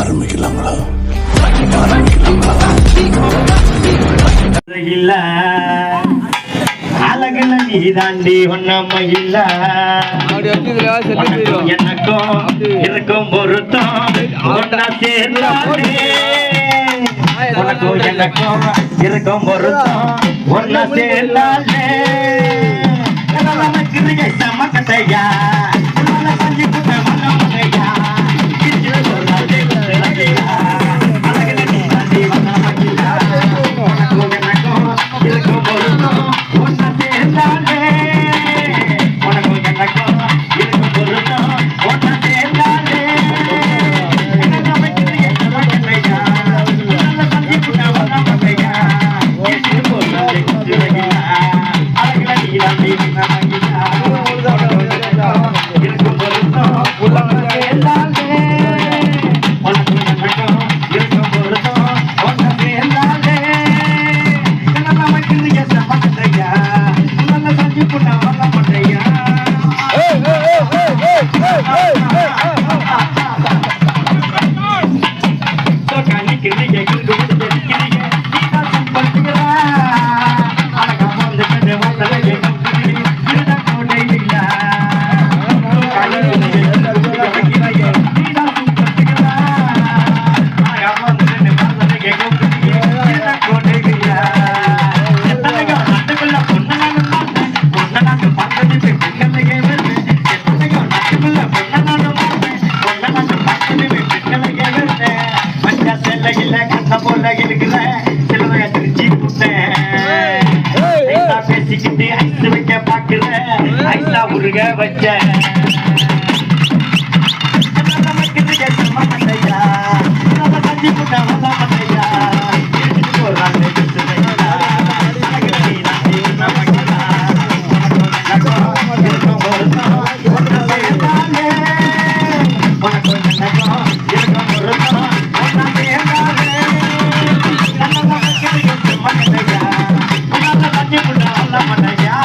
ஆரம்பிக்கலாங்களா அழகுல நீ தாண்டி ஒன்னம்ம இல்ல. எனக்கும் இருக்கும் பொருத்தம். ஒன்னா சேர்ந்தாலே. உனக்கும் எனக்கும் இருக்கும் பொருத்தம். ஒன்னா சேர்ந்தாலே. நமக்கு சமக்கத்தையா வச்ச ஐசா முருக வச்ச பண்ணையா